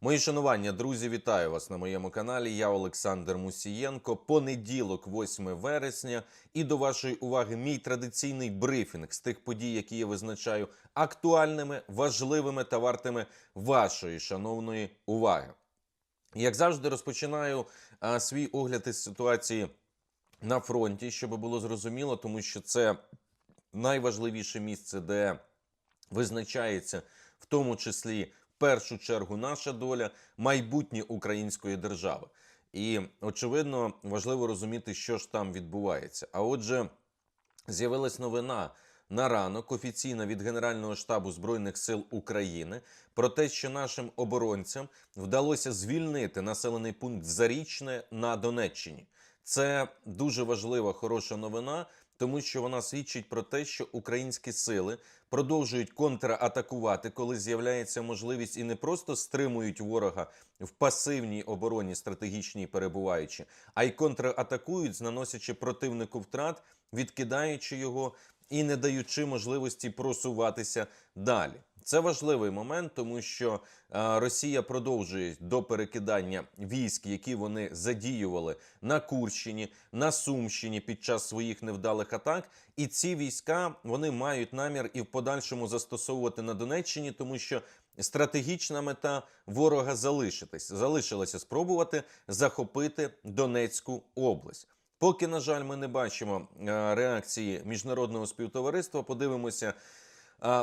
Мої шанування, друзі, вітаю вас на моєму каналі. Я Олександр Мусієнко. Понеділок, 8 вересня, і до вашої уваги мій традиційний брифінг з тих подій, які я визначаю актуальними, важливими та вартими вашої шановної уваги. Як завжди, розпочинаю а, свій огляд із ситуації на фронті, щоб було зрозуміло, тому що це найважливіше місце, де визначається в тому числі першу чергу наша доля, майбутнє української держави. І очевидно важливо розуміти, що ж там відбувається. А отже, з'явилась новина на ранок офіційна від Генерального штабу Збройних сил України про те, що нашим оборонцям вдалося звільнити населений пункт Зарічне на Донеччині. Це дуже важлива, хороша новина, тому що вона свідчить про те, що українські сили продовжують контратакувати, коли з'являється можливість і не просто стримують ворога в пасивній обороні, стратегічній перебуваючи, а й контратакують, наносячи противнику втрат, відкидаючи його і не даючи можливості просуватися далі. Це важливий момент, тому що е, Росія продовжує до перекидання військ, які вони задіювали на Курщині, на Сумщині під час своїх невдалих атак. І ці війська вони мають намір і в подальшому застосовувати на Донеччині, тому що стратегічна мета ворога залишитись залишилася спробувати захопити Донецьку область. Поки, на жаль, ми не бачимо е, реакції міжнародного співтовариства. Подивимося.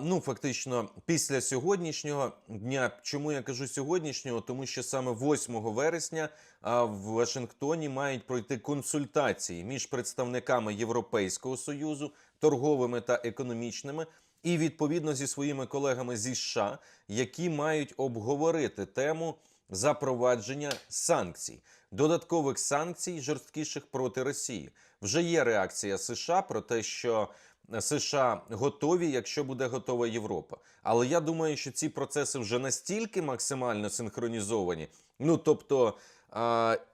Ну, фактично, після сьогоднішнього дня. Чому я кажу сьогоднішнього? Тому що саме 8 вересня в Вашингтоні мають пройти консультації між представниками Європейського союзу, торговими та економічними, і відповідно зі своїми колегами зі США, які мають обговорити тему запровадження санкцій, додаткових санкцій жорсткіших проти Росії. Вже є реакція США про те, що США готові, якщо буде готова Європа. Але я думаю, що ці процеси вже настільки максимально синхронізовані. Ну тобто.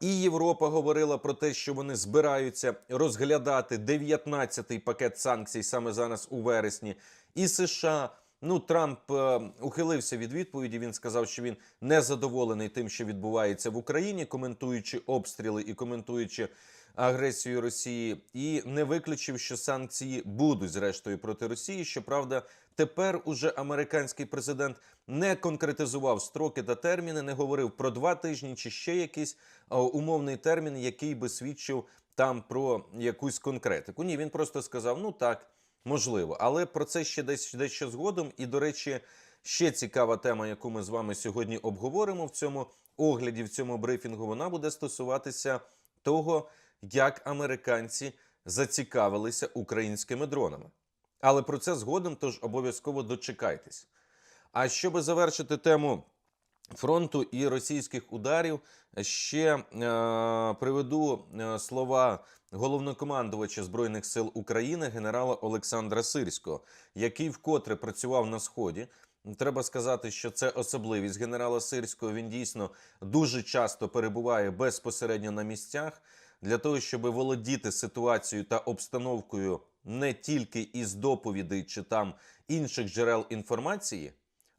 І Європа говорила про те, що вони збираються розглядати 19-й пакет санкцій саме зараз у вересні. І США, ну Трамп е, ухилився від відповіді. Він сказав, що він не задоволений тим, що відбувається в Україні, коментуючи обстріли і коментуючи агресію Росії, і не виключив, що санкції будуть зрештою проти Росії. Щоправда, тепер уже американський президент не конкретизував строки та терміни, не говорив про два тижні чи ще якийсь а, умовний термін, який би свідчив там про якусь конкретику. Ні, він просто сказав: ну так, можливо, але про це ще десь дещо згодом. І, до речі, ще цікава тема, яку ми з вами сьогодні обговоримо в цьому огляді, в цьому брифінгу, вона буде стосуватися того як американці зацікавилися українськими дронами. Але про це згодом, тож обов'язково дочекайтесь. А щоб завершити тему фронту і російських ударів, ще е, приведу е, слова головнокомандувача Збройних сил України генерала Олександра Сирського, який вкотре працював на сході. Треба сказати, що це особливість генерала Сирського. Він дійсно дуже часто перебуває безпосередньо на місцях для того, щоб володіти ситуацією та обстановкою не тільки із доповідей чи там інших джерел інформації,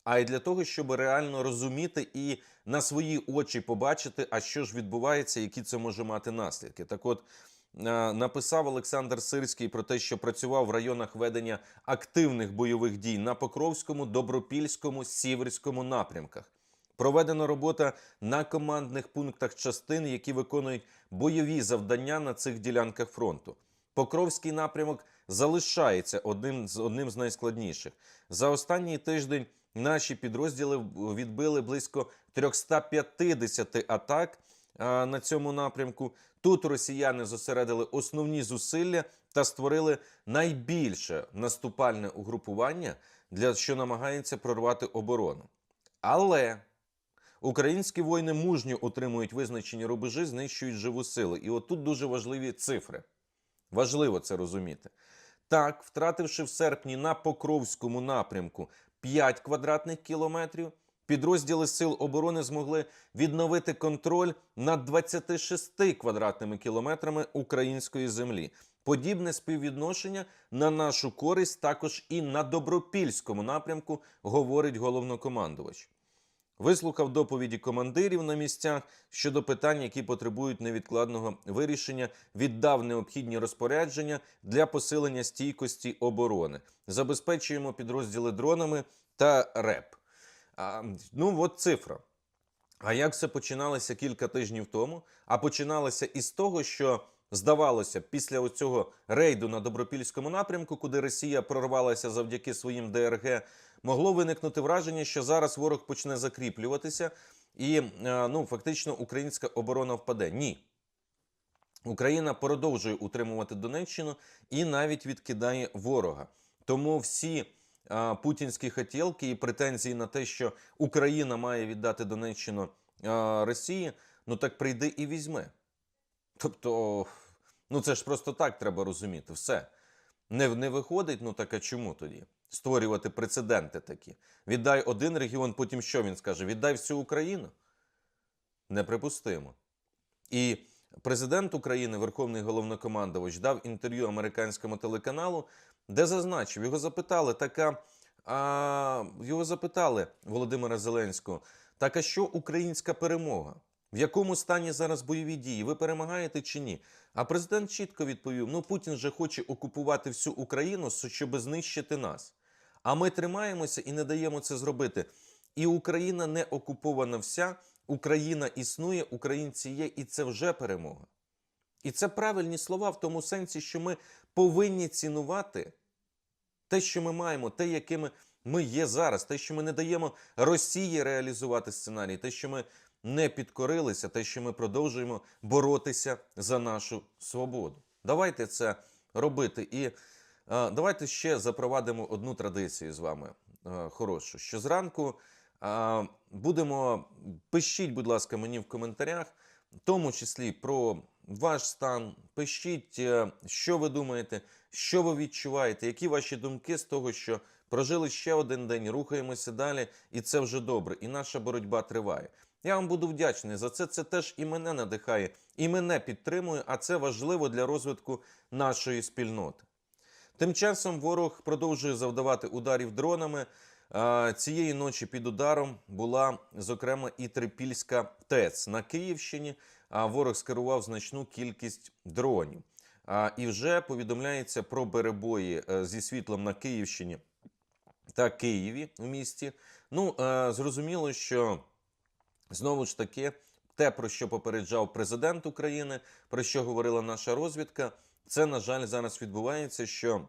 а й для того, щоб реально розуміти і на свої очі побачити, а що ж відбувається, які це може мати наслідки. Так, от. Написав Олександр Сирський про те, що працював в районах ведення активних бойових дій на Покровському, Добропільському, Сіверському напрямках. Проведена робота на командних пунктах частин, які виконують бойові завдання на цих ділянках фронту. Покровський напрямок залишається одним з одним з найскладніших. За останній тиждень наші підрозділи відбили близько 350 атак на цьому напрямку. Тут росіяни зосередили основні зусилля та створили найбільше наступальне угрупування, для що намагається прорвати оборону. Але Українські воїни мужньо утримують визначені рубежі, знищують живу силу. І отут дуже важливі цифри. Важливо це розуміти. Так, втративши в серпні на Покровському напрямку 5 квадратних кілометрів, підрозділи Сил оборони змогли відновити контроль над 26 квадратними кілометрами української землі. Подібне співвідношення на нашу користь також і на добропільському напрямку, говорить головнокомандувач. Вислухав доповіді командирів на місцях щодо питань, які потребують невідкладного вирішення, віддав необхідні розпорядження для посилення стійкості оборони. Забезпечуємо підрозділи дронами та РЕП. А, ну, от цифра. А як все починалося кілька тижнів тому? А починалося із того, що здавалося, після цього рейду на добропільському напрямку, куди Росія прорвалася завдяки своїм ДРГ, могло виникнути враження, що зараз ворог почне закріплюватися, і е, ну фактично українська оборона впаде. Ні. Україна продовжує утримувати Донеччину і навіть відкидає ворога. Тому всі а, путінські хотілки і претензії на те, що Україна має віддати Донеччину а, Росії, ну так прийди і візьме. Тобто, ну це ж просто так треба розуміти. Все. Не, не виходить, ну так а чому тоді? Створювати прецеденти такі. Віддай один регіон, потім що він скаже? Віддай всю Україну? Неприпустимо. І президент України, Верховний головнокомандувач, дав інтерв'ю американському телеканалу, де зазначив, його запитали, така а, його запитали Володимира Зеленського, так а що українська перемога? В якому стані зараз бойові дії? Ви перемагаєте чи ні? А президент чітко відповів: ну Путін же хоче окупувати всю Україну, щоб знищити нас. А ми тримаємося і не даємо це зробити. І Україна не окупована вся, Україна існує, українці є, і це вже перемога. І це правильні слова в тому сенсі, що ми повинні цінувати те, що ми маємо, те, якими ми є зараз, те, що ми не даємо Росії реалізувати сценарій, те, що ми не підкорилися, те, що ми продовжуємо боротися за нашу свободу. Давайте це робити. І е, давайте ще запровадимо одну традицію з вами е, хорошу. Що зранку е, будемо пишіть, будь ласка, мені в коментарях, в тому числі про ваш стан. Пишіть, що ви думаєте, що ви відчуваєте, які ваші думки з того, що прожили ще один день, рухаємося далі, і це вже добре. І наша боротьба триває. Я вам буду вдячний за це. Це теж і мене надихає, і мене підтримує, а це важливо для розвитку нашої спільноти. Тим часом ворог продовжує завдавати ударів дронами. Цієї ночі під ударом була зокрема і Трипільська ТЕЦ на Київщині. Ворог скерував значну кількість дронів. І вже повідомляється про перебої е, зі світлом на Київщині та Києві у місті. Ну е, зрозуміло, що знову ж таки те, про що попереджав президент України, про що говорила наша розвідка, це на жаль зараз відбувається, що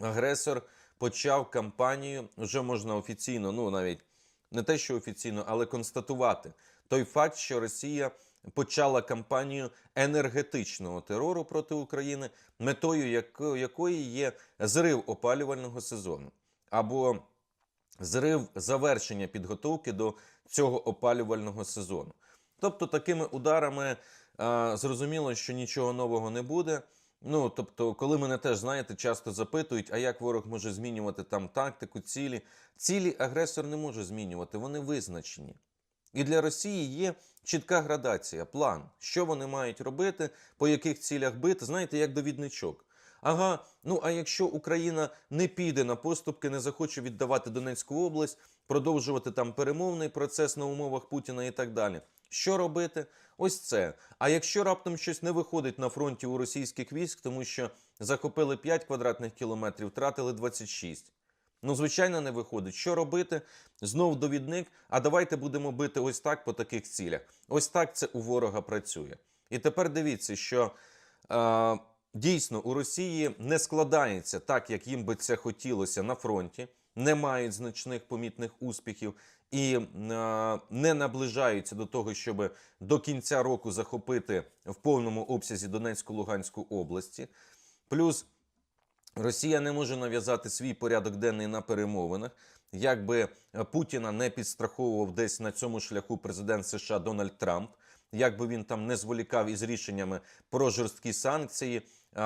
агресор почав кампанію, вже можна офіційно, ну навіть не те, що офіційно, але констатувати той факт, що Росія почала кампанію енергетичного терору проти України, метою якої є зрив опалювального сезону. Або зрив завершення підготовки до цього опалювального сезону. Тобто, такими ударами а, зрозуміло, що нічого нового не буде. Ну, тобто, коли мене теж знаєте, часто запитують, а як ворог може змінювати там тактику, цілі. Цілі агресор не може змінювати, вони визначені. І для Росії є чітка градація, план, що вони мають робити, по яких цілях бити, знаєте, як довідничок. Ага, ну а якщо Україна не піде на поступки, не захоче віддавати Донецьку область, продовжувати там перемовний процес на умовах Путіна і так далі. Що робити? Ось це. А якщо раптом щось не виходить на фронті у російських військ, тому що захопили 5 квадратних кілометрів, втратили 26. Ну, звичайно, не виходить. Що робити? Знов довідник. А давайте будемо бити ось так по таких цілях. Ось так це у ворога працює. І тепер дивіться, що е, дійсно у Росії не складається так, як їм би це хотілося на фронті, не мають значних помітних успіхів і е, не наближаються до того, щоб до кінця року захопити в повному обсязі Донецьку Луганську області. Плюс Росія не може нав'язати свій порядок денний на перемовинах. Якби Путіна не підстраховував десь на цьому шляху президент США Дональд Трамп, якби він там не зволікав із рішеннями про жорсткі санкції,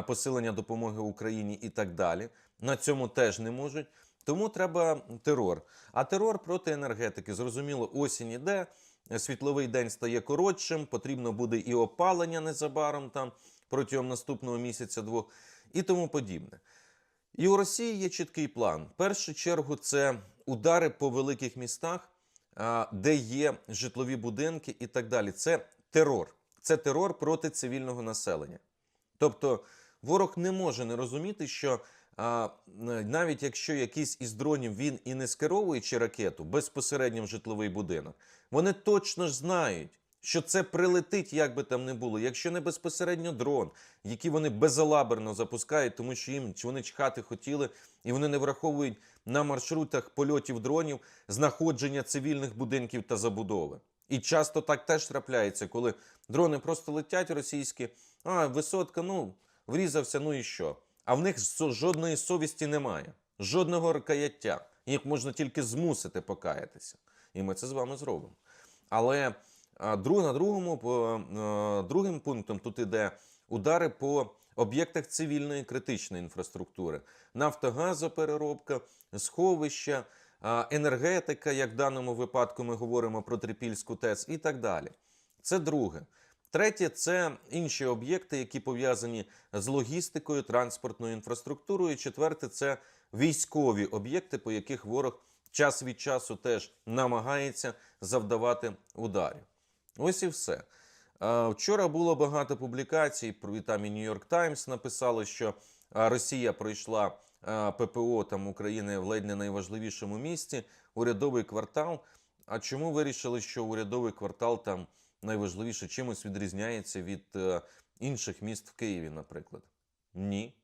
посилення допомоги Україні і так далі. На цьому теж не можуть. Тому треба терор. А терор проти енергетики. Зрозуміло, осінь іде, світловий день стає коротшим, потрібно буде і опалення незабаром там протягом наступного місяця-двох і тому подібне. І у Росії є чіткий план. В першу чергу це удари по великих містах, де є житлові будинки і так далі. Це терор. Це терор проти цивільного населення. Тобто ворог не може не розуміти, що а, навіть якщо якийсь із дронів він і не скеровуючи ракету безпосередньо в житловий будинок, вони точно ж знають, що це прилетить, як би там не було. Якщо не безпосередньо дрон, який вони безалаберно запускають, тому що їм чи вони чхати хотіли, і вони не враховують на маршрутах польотів дронів знаходження цивільних будинків та забудови. І часто так теж трапляється, коли дрони просто летять російські, а висотка, ну врізався, ну і що? А в них жодної совісті немає, жодного каяття. Їх можна тільки змусити покаятися. І ми це з вами зробимо. Але друг, на другому, другим пунктом тут іде удари по об'єктах цивільної критичної інфраструктури, нафтогазопереробка, сховища, енергетика, як в даному випадку ми говоримо про Трипільську ТЕЦ і так далі. Це друге. Третє це інші об'єкти, які пов'язані з логістикою, транспортною інфраструктурою. Четверте це військові об'єкти, по яких ворог час від часу теж намагається завдавати ударів. Ось і все. Вчора було багато публікацій. Там і Нью-Йорк Таймс написали, що Росія пройшла ППО там України в ледь не найважливішому місці урядовий квартал. А чому вирішили, що урядовий квартал там найважливіше чимось відрізняється від е, інших міст в Києві, наприклад? Ні.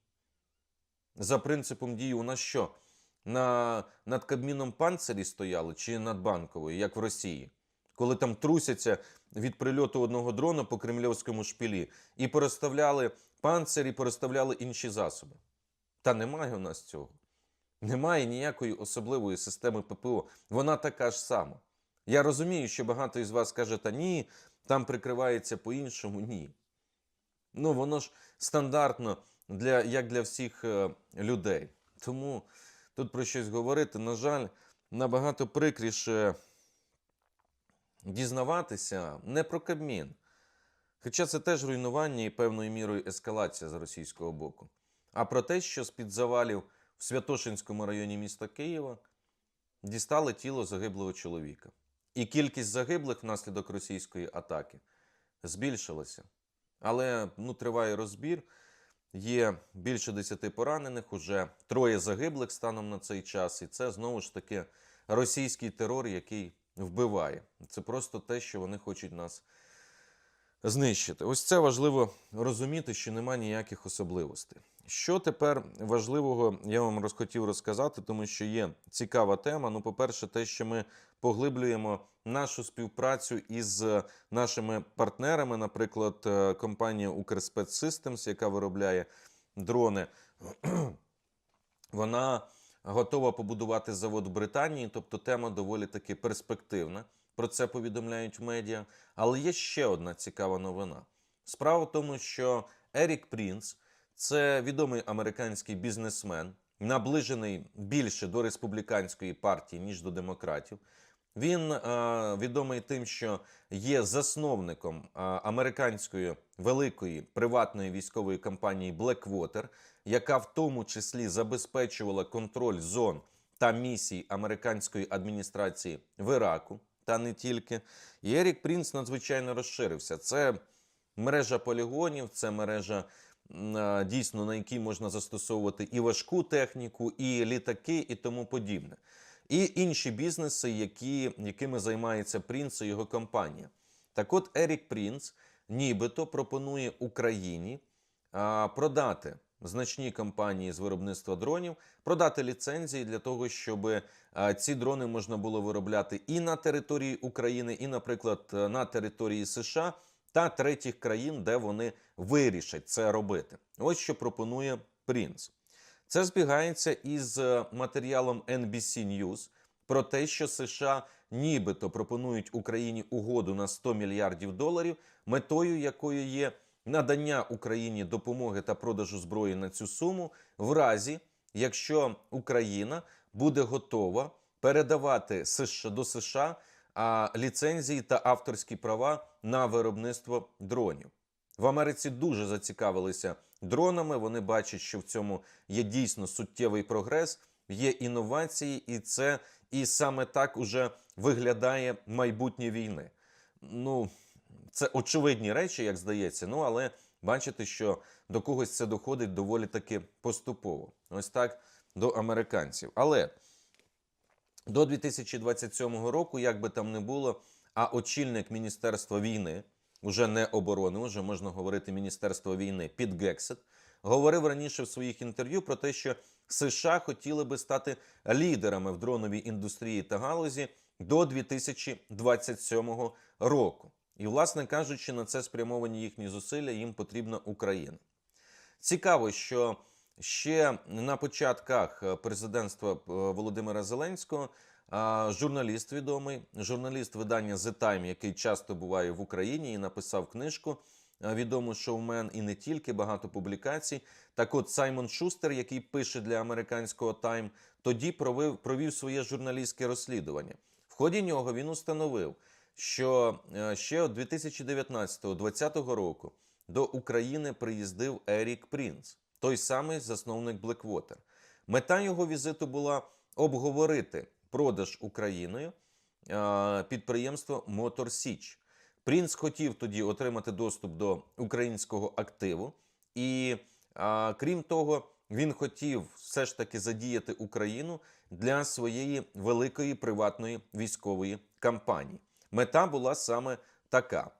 За принципом дії у нас що? На, над Кабміном панцирі стояли чи над банковою, як в Росії, коли там трусяться від прильоту одного дрона по кремлівському шпілі і переставляли панцирі, переставляли інші засоби. Та немає у нас цього. Немає ніякої особливої системи ППО. Вона така ж сама. Я розумію, що багато із вас каже, та ні, там прикривається по-іншому. Ні. Ну, воно ж стандартно для, як для всіх е, людей. Тому тут про щось говорити, на жаль, набагато прикріше дізнаватися не про Кабмін. Хоча це теж руйнування і певною мірою ескалація з російського боку, а про те, що з-під завалів в Святошинському районі міста Києва дістали тіло загиблого чоловіка. І кількість загиблих внаслідок російської атаки збільшилася. Але ну, триває розбір. Є більше 10 поранених, уже троє загиблих станом на цей час. І це знову ж таки російський терор, який вбиває. Це просто те, що вони хочуть нас знищити. Ось це важливо розуміти, що немає ніяких особливостей. Що тепер важливого я вам розхотів розказати, тому що є цікава тема. Ну, по-перше, те, що ми поглиблюємо нашу співпрацю із нашими партнерами, наприклад, е, компанія Укрспецсистемс, яка виробляє дрони, вона готова побудувати завод в Британії, тобто тема доволі таки перспективна. Про це повідомляють медіа. Але є ще одна цікава новина. Справа в тому, що Ерік Прінц це відомий американський бізнесмен, наближений більше до республіканської партії, ніж до демократів. Він е, відомий тим, що є засновником е, американської великої приватної військової компанії Blackwater, яка в тому числі забезпечувала контроль зон та місій американської адміністрації в Іраку, та не тільки. І Ерік Прінц надзвичайно розширився. Це мережа полігонів, це мережа дійсно на якій можна застосовувати і важку техніку, і літаки, і тому подібне. І інші бізнеси, які, якими займається Прінц і його компанія. Так от Ерік Прінц нібито пропонує Україні а, продати значні компанії з виробництва дронів, продати ліцензії для того, щоб а, ці дрони можна було виробляти і на території України, і, наприклад, на території США та третіх країн, де вони вирішать це робити. Ось що пропонує Прінц. Це збігається із е, матеріалом NBC News про те, що США нібито пропонують Україні угоду на 100 мільярдів доларів, метою якої є надання Україні допомоги та продажу зброї на цю суму, в разі якщо Україна буде готова передавати до США а, ліцензії та авторські права на виробництво дронів. В Америці дуже зацікавилися дронами. Вони бачать, що в цьому є дійсно суттєвий прогрес. є інновації, і це і саме так уже виглядає майбутнє війни. Ну, це очевидні речі, як здається. Ну, але бачите, що до когось це доходить доволі таки поступово. Ось так до американців. Але до 2027 року, як би там не було, а очільник Міністерства війни, уже не оборони, вже можна говорити Міністерство війни під Гексет, говорив раніше в своїх інтерв'ю про те, що США хотіли би стати лідерами в дроновій індустрії та галузі до 2027 року. І, власне кажучи, на це спрямовані їхні зусилля, їм потрібна Україна. Цікаво, що ще на початках е, президентства е, Володимира Зеленського журналіст відомий, журналіст видання The Time, який часто буває в Україні і написав книжку. е, Відомий шоумен і не тільки багато публікацій. Так от Саймон Шустер, який пише для американського Time, тоді провів, провів своє журналістське розслідування. В ході нього він установив, що е, ще от 2019-2020 року до України приїздив Ерік Прінц, той самий засновник Blackwater. Мета його візиту була обговорити продаж Україною підприємства Мотор Січ. Принц хотів тоді отримати доступ до українського активу, і крім того, він хотів все ж таки задіяти Україну для своєї великої приватної військової кампанії. Мета була саме така.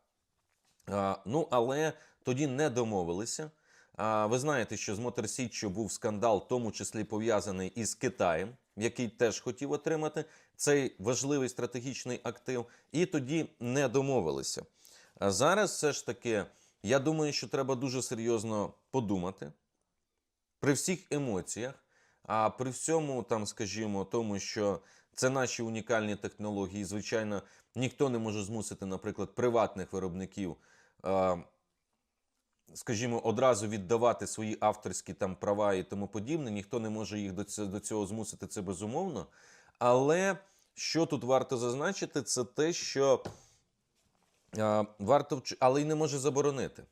Ну, але тоді не домовилися. Ви знаєте, що з Мотор Січчю був скандал, в тому числі пов'язаний із Китаєм, який теж хотів отримати цей важливий стратегічний актив, і тоді не домовилися. Зараз все ж таки, я думаю, що треба дуже серйозно подумати при всіх емоціях, а при всьому, там, скажімо, тому, що це наші унікальні технології. Звичайно, ніхто не може змусити, наприклад, приватних виробників. Скажімо, одразу віддавати свої авторські там права і тому подібне. Ніхто не може їх до цього змусити, це безумовно. Але що тут варто зазначити, це те, що а, варто вч... але й не може заборонити.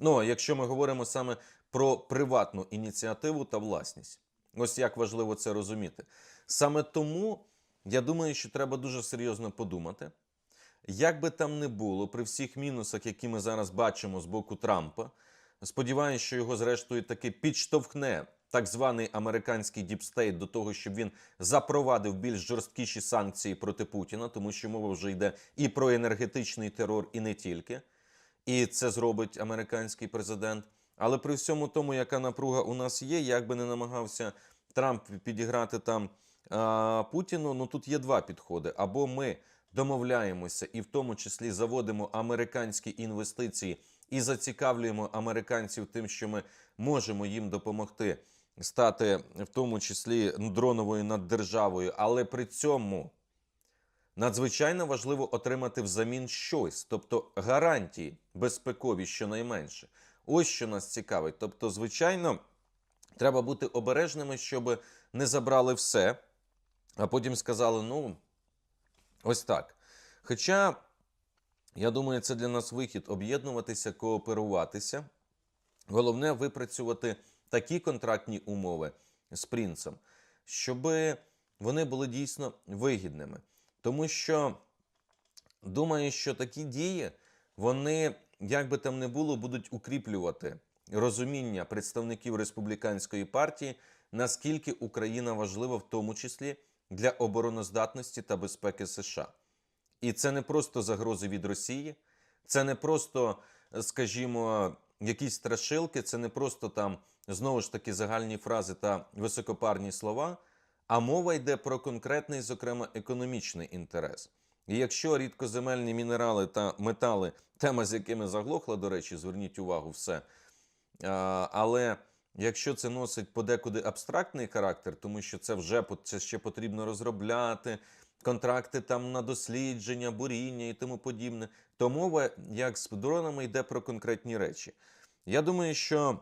Ну, якщо ми говоримо саме про приватну ініціативу та власність. Ось як важливо це розуміти. Саме тому я думаю, що треба дуже серйозно подумати. Як би там не було, при всіх мінусах, які ми зараз бачимо з боку Трампа, сподіваюся, що його зрештою таки підштовхне так званий американський діпстейт до того, щоб він запровадив більш жорсткіші санкції проти Путіна, тому що мова вже йде і про енергетичний терор, і не тільки. І це зробить американський президент. Але при всьому тому, яка напруга у нас є, як би не намагався Трамп підіграти там а, Путіну, ну тут є два підходи: або ми домовляємося і в тому числі заводимо американські інвестиції і зацікавлюємо американців тим, що ми можемо їм допомогти стати в тому числі дроновою наддержавою, але при цьому надзвичайно важливо отримати взамін щось, тобто гарантії безпекові щонайменше. Ось що нас цікавить. Тобто, звичайно, треба бути обережними, щоб не забрали все, а потім сказали: ну, ось так. Хоча, я думаю, це для нас вихід об'єднуватися, кооперуватися. Головне випрацювати такі контрактні умови з принцем, щоб вони були дійсно вигідними. Тому що думаю, що такі дії, вони, як би там не було, будуть укріплювати розуміння представників республіканської партії, наскільки Україна важлива, в тому числі для обороноздатності та безпеки США. І це не просто загрози від Росії, це не просто, скажімо, якісь страшилки, це не просто там знову ж таки загальні фрази та високопарні слова, а мова йде про конкретний, зокрема, економічний інтерес. І якщо рідкоземельні мінерали та метали, тема з якими заглохла, до речі, зверніть увагу, все. Але якщо це носить подекуди абстрактний характер, тому що це вже це ще потрібно розробляти, контракти там на дослідження, буріння і тому подібне, то мова, як з дронами, йде про конкретні речі. Я думаю, що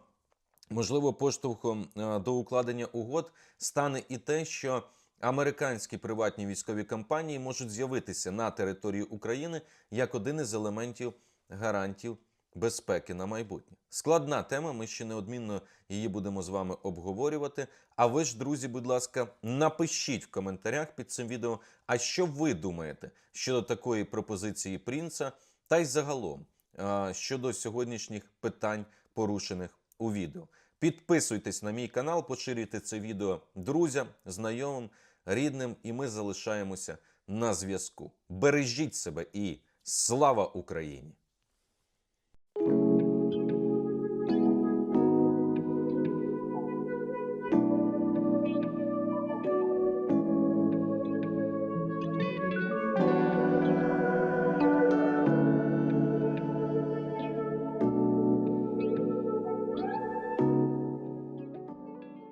можливо поштовхом е, до укладення угод стане і те, що американські приватні військові компанії можуть з'явитися на території України як один із елементів гарантів безпеки на майбутнє. Складна тема. Ми ще неодмінно її будемо з вами обговорювати. А ви ж, друзі, будь ласка, напишіть в коментарях під цим відео, а що ви думаєте щодо такої пропозиції принца, та й загалом щодо сьогоднішніх питань, порушених у відео. Підписуйтесь на мій канал, поширюйте це відео друзям, знайомим, рідним, і ми залишаємося на зв'язку. Бережіть себе і слава Україні!